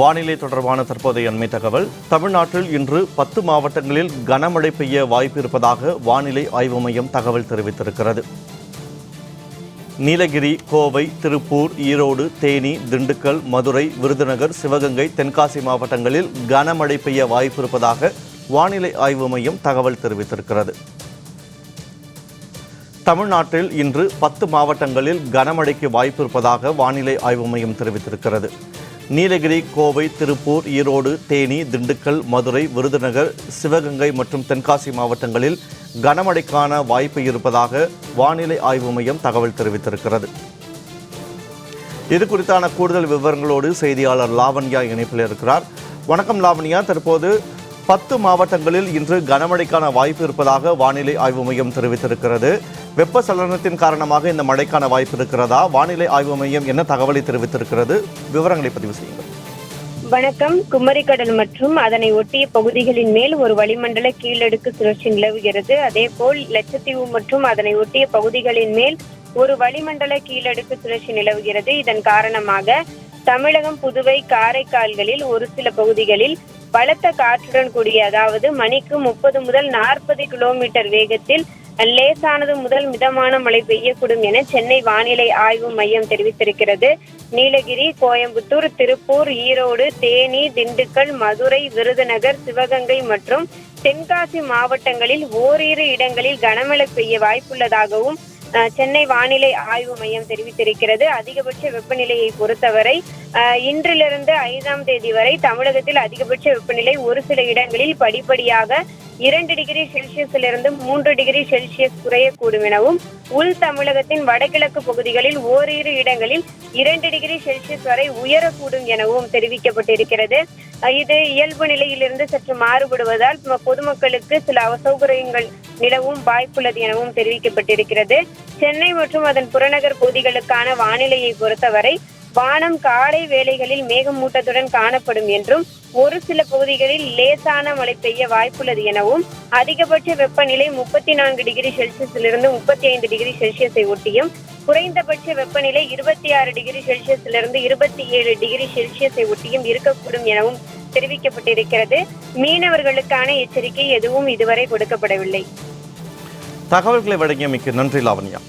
வானிலை தொடர்பான தற்போதைய அண்மை தகவல். தமிழ்நாட்டில் இன்று பத்து மாவட்டங்களில் கனமழை பெய்ய வாய்ப்பு இருப்பதாக வானிலை ஆய்வு மையம் தகவல் தெரிவித்திருக்கிறது. நீலகிரி கோவை திருப்பூர் ஈரோடு தேனி திண்டுக்கல் மதுரை விருதுநகர் சிவகங்கை தென்காசி மாவட்டங்களில் கனமழை பெய்ய வாய்ப்பு இருப்பதாக வானிலை ஆய்வு மையம் தகவல் தெரிவித்திருக்கிறது. தமிழ்நாட்டில் இன்று பத்து மாவட்டங்களில் கனமழைக்கு வாய்ப்பு இருப்பதாக வானிலை ஆய்வு மையம் தெரிவித்திருக்கிறது. நீலகிரி கோவை திருப்பூர் ஈரோடு தேனி திண்டுக்கல் மதுரை விருதுநகர் சிவகங்கை மற்றும் தென்காசி மாவட்டங்களில் கனமழைக்கான வாய்ப்பு இருப்பதாக வானிலை ஆய்வு மையம் தகவல் தெரிவித்திருக்கிறது. இது குறித்தான கூடுதல் விவரங்களோடு செய்தியாளர் லாவண்யா இணைப்பில் இருக்கிறார். வணக்கம் லாவண்யா. தற்போது பத்து மாவட்டங்களில் இன்று கனமழைக்கான வாய்ப்பு இருப்பதாக வானிலை ஆய்வு மையம் தெரிவித்திருக்கிறது. வெப்பச்சலனத்தின் காரணமாக இந்த மழைக்கான வாய்ப்பு இருக்கிறதா? வானிலை ஆய்வு மையம் என்ன தகவலை தெரிவித்திருக்கிறது? விவரங்களை பதிவு செய்யுங்கள். வணக்கம். குமரிக்கடல் மற்றும் அதனை ஒட்டிய பகுதிகளின் மேல் ஒரு வளிமண்டல கீழடுக்கு சுழற்சி நிலவுகிறது. அதேபோல் லட்சத்தீவு மற்றும் அதனை ஒட்டிய பகுதிகளின் மேல் ஒரு வளிமண்டல கீழடுக்கு சுழற்சி நிலவுகிறது. இதன் காரணமாக தமிழகம் புதுவை காரைக்கால்களில் ஒரு சில பகுதிகளில் பலத்த காற்றுடன் கூடிய அதாவது மணிக்கு முப்பது முதல் நாற்பது கிலோமீட்டர் வேகத்தில் லேசானது முதல் மிதமான மழை பெய்யக்கூடும் என சென்னை வானிலை ஆய்வு மையம் தெரிவித்திருக்கிறது. நீலகிரி கோயம்புத்தூர் திருப்பூர் ஈரோடு தேனி திண்டுக்கல் மதுரை விருதுநகர் சிவகங்கை மற்றும் தென்காசி மாவட்டங்களில் ஓரிரு இடங்களில் கனமழை பெய்ய வாய்ப்புள்ளதாகவும் சென்னை வானிலை ஆய்வு மையம் தெரிவித்திருக்கிறது. அதிகபட்ச வெப்பநிலையை பொறுத்தவரை இன்றிலிருந்து ஐந்தாம் தேதி வரை தமிழகத்தில் அதிகபட்ச வெப்பநிலை ஒரு சில இடங்களில் படிப்படியாக இரண்டு டிகிரி செல்சியஸிலிருந்து மூன்று டிகிரி செல்சியஸ் குறையக்கூடும் எனவும் உள் தமிழகத்தின் வடகிழக்கு பகுதிகளில் ஓரிரு இடங்களில் இரண்டு டிகிரி செல்சியஸ் வரை உயரக்கூடும் எனவும் தெரிவிக்கப்பட்டிருக்கிறது. இது இயல்பு நிலையிலிருந்து சற்று மாறுபடுவதால் பொதுமக்களுக்கு சில அசௌகரியங்கள் நிலவும் வாய்ப்புள்ளது எனவும் தெரிவிக்கப்பட்டிருக்கிறது. சென்னை மற்றும் அதன் புறநகர் பகுதிகளுக்கான வானிலையை பொறுத்தவரை வானம் காலை வேளைகளில் மேகமூட்டத்துடன் காணப்படும் என்றும் ஒரு சில பகுதிகளில் லேசான மழை பெய்ய வாய்ப்புள்ளது எனவும் அதிகபட்ச வெப்பநிலை முப்பத்தி நான்கு டிகிரி செல்சியஸிலிருந்து முப்பத்தி ஐந்து டிகிரி செல்சியஸை ஒட்டியும் குறைந்தபட்ச வெப்பநிலை இருபத்தி ஆறு டிகிரி செல்சியஸிலிருந்து இருபத்தி ஏழு டிகிரி செல்சியஸை ஒட்டியும் இருக்கக்கூடும் எனவும் தெரிவிக்கப்பட்டிருக்கிறது. மீனவர்களுக்கான எச்சரிக்கை எதுவும் இதுவரை கொடுக்கப்படவில்லை. தகவல்களை வழங்கியமைக்கு நன்றி லாவண்யா.